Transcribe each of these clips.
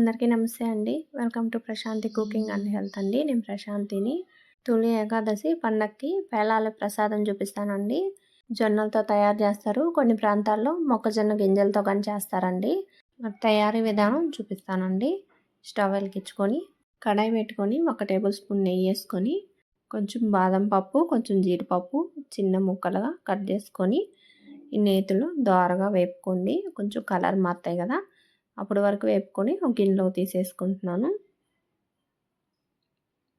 అందరికీ నమస్తే అండి. Welcome to Prashanti cooking and health అండి. నేను ప్రశాంతిని. తొలి ఏకాదశి పండక్కి పేలాల ప్రసాదం చూపిస్తానండి. జొన్నలతో తయారు చేస్తారు. కొన్ని ప్రాంతాల్లో మొక్కజొన్న గింజలతో కానీ చేస్తారండి. తయారీ విధానం చూపిస్తానండి. స్టవ్ వెలిగించుకొని కడాయి పెట్టుకొని ఒక టేబుల్ స్పూన్ నెయ్యి వేసుకొని కొంచెం బాదం పప్పు కొంచెం జీడిపప్పు చిన్న ముక్కలుగా కట్ చేసుకొని ఈ నేతులు దోరగా వేపుకోండి. కొంచెం కలర్ మారుతాయి కదా. అప్పటి వరకు వేపుకొని ఒక గిన్నెలో తీసేసుకుంటున్నాను.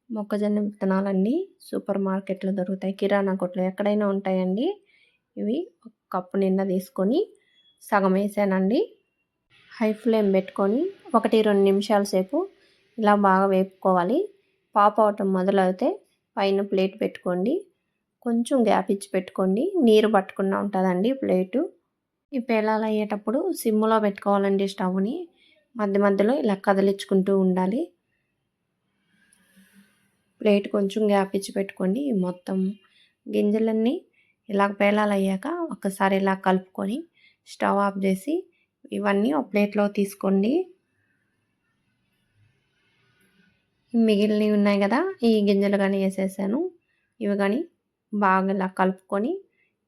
మొక్కజొన్న విత్తనాలన్నీ సూపర్ మార్కెట్లో దొరుకుతాయి. కిరాణా కొట్లు ఎక్కడైనా ఉంటాయండి. ఇవి ఒక కప్పు నిండా తీసుకొని సగం వేసానండి. హై ఫ్లేమ్ పెట్టుకొని ఒకటి రెండు నిమిషాల సేపు ఇలా బాగా వేపుకోవాలి. పాప అవటం మొదలైతే పైన ప్లేట్ పెట్టుకోండి. కొంచెం గ్యాప్ ఇచ్చి పెట్టుకోండి. నీరు పట్టకుండా ఉంటుందండి ప్లేటు. ఈ పేలాలు అయ్యేటప్పుడు సిమ్లో పెట్టుకోవాలండి స్టవ్ని మధ్య మధ్యలో ఇలా కదిలించుకుంటూ ఉండాలి. ప్లేట్ కొంచెం గ్యాప్ ఇచ్చి పెట్టుకోండి. మొత్తం గింజలన్నీ ఇలా పేలాలు అయ్యాక ఒకసారి ఇలా కలుపుకొని స్టవ్ ఆఫ్ చేసి ఇవన్నీ ఒక ప్లేట్లో తీసుకోండి. మిగిలినవి ఉన్నాయి కదా ఈ గింజలు కానీ వేసేసాను. ఇవి కానీ బాగా ఇలా కలుపుకొని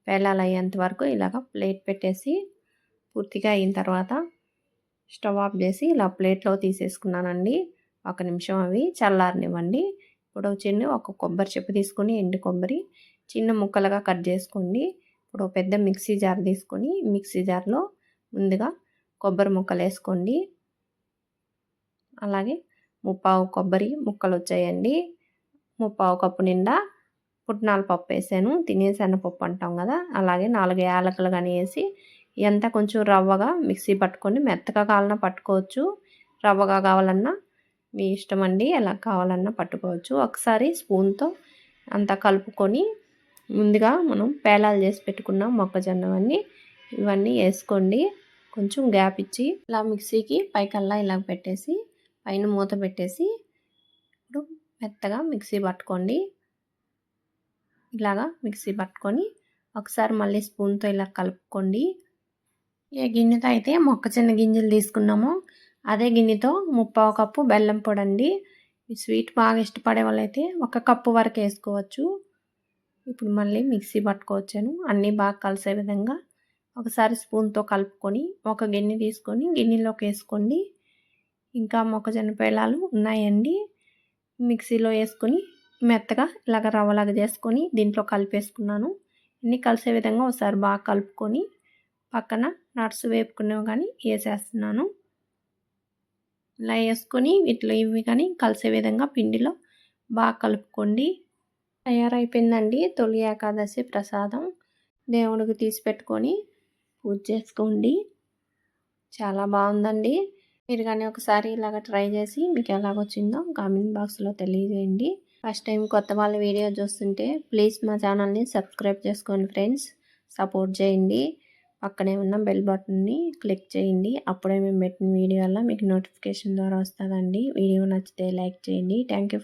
పేలాలు వరకు ఇలాగ ప్లేట్ పెట్టేసి పూర్తిగా అయిన తర్వాత స్టవ్ ఆఫ్ చేసి ఇలా ప్లేట్లో తీసేసుకున్నానండి. ఒక నిమిషం అవి చల్లారనివ్వండి. ఇప్పుడు చిన్న ఒక కొబ్బరి చెప్పు తీసుకొని ఎండు కొబ్బరి చిన్న ముక్కలుగా కట్ చేసుకోండి. ఇప్పుడు పెద్ద మిక్సీ జార్ తీసుకొని మిక్సీ జార్లో ముందుగా కొబ్బరి ముక్కలు వేసుకోండి. అలాగే ముప్పావు కొబ్బరి ముక్కలు వచ్చాయండి. ముప్పావు కప్పు నిండా పుట్నాల పప్పు వేసాను తినేసాను పప్పు అంటాం కదా అలాగే నాలుగు యాలకులు కానీ వేసి ఎంత కొంచెం రవ్వగా మిక్సీ పట్టుకొని మెత్తగా కావాలన్నా పట్టుకోవచ్చు. రవ్వగా కావాలన్నా మీ ఇష్టం అండి ఎలా కావాలన్నా పట్టుకోవచ్చు. ఒకసారి స్పూన్తో అంతా కలుపుకొని ముందుగా మనం పేలాలు చేసి పెట్టుకున్నాం మొక్కజొన్నవన్నీ ఇవన్నీ వేసుకోండి. కొంచెం గ్యాప్ ఇచ్చి ఇలా మిక్సీకి పైకల్లా ఇలా పెట్టేసి పైన మూత పెట్టేసి ఇప్పుడు మెత్తగా మిక్సీ పట్టుకోండి. ఇలాగా మిక్సీ పట్టుకొని ఒకసారి మళ్ళీ స్పూన్తో ఇలా కలుపుకోండి. ఏ గిన్నెతో అయితే మొక్కజొన్న గింజలు తీసుకున్నామో అదే గిన్నెతో ముప్పావు కప్పు బెల్లం పొడండి. స్వీట్ బాగా ఇష్టపడే వాళ్ళైతే ఒక కప్పు వరకు వేసుకోవచ్చు. ఇప్పుడు మళ్ళీ మిక్సీ పట్టుకోవచ్చాను. అన్నీ బాగా కలిసే విధంగా ఒకసారి స్పూన్తో కలుపుకొని ఒక గిన్నె తీసుకొని గిన్నెలోకి వేసుకోండి. ఇంకా మొక్కజొన్న పేలాలు ఉన్నాయండి. మిక్సీలో వేసుకొని మెత్తగా ఇలాగ రవ్వలాగా చేసుకొని దీంట్లో కలిపేసుకున్నాను. ఇన్ని కలిసే విధంగా ఒకసారి బాగా కలుపుకొని పక్కన నట్స్ వేపుకునేవి కానీ వేసేస్తున్నాను. ఇలా వేసుకొని వీటిలో ఇవి కానీ కలిసే విధంగా పిండిలో బాగా కలుపుకోండి. తయారైపోయిందండి తొలి ఏకాదశి ప్రసాదం. దేవుడికి తీసి పెట్టుకొని పూజ చేసుకోండి. చాలా బాగుందండి. మీరు కానీ ఒకసారి ఇలాగ ట్రై చేసి మీకు ఎలాగొచ్చిందో కామెంట్ బాక్స్లో తెలియజేయండి. ఫస్ట్ టైం కొత్త వాళ్ళ వీడియో చూస్తుంటే ప్లీజ్ మా ఛానల్ని సబ్స్క్రైబ్ చేసుకోండి ఫ్రెండ్స్. సపోర్ట్ చేయండి. పక్కనే ఉన్న బెల్ బటన్ని క్లిక్ చేయండి. అప్పుడే మేము పెట్టిన వీడియో వల్ల మీకు నోటిఫికేషన్ ద్వారా వస్తుందండి. వీడియో నచ్చితే లైక్ చేయండి. థ్యాంక్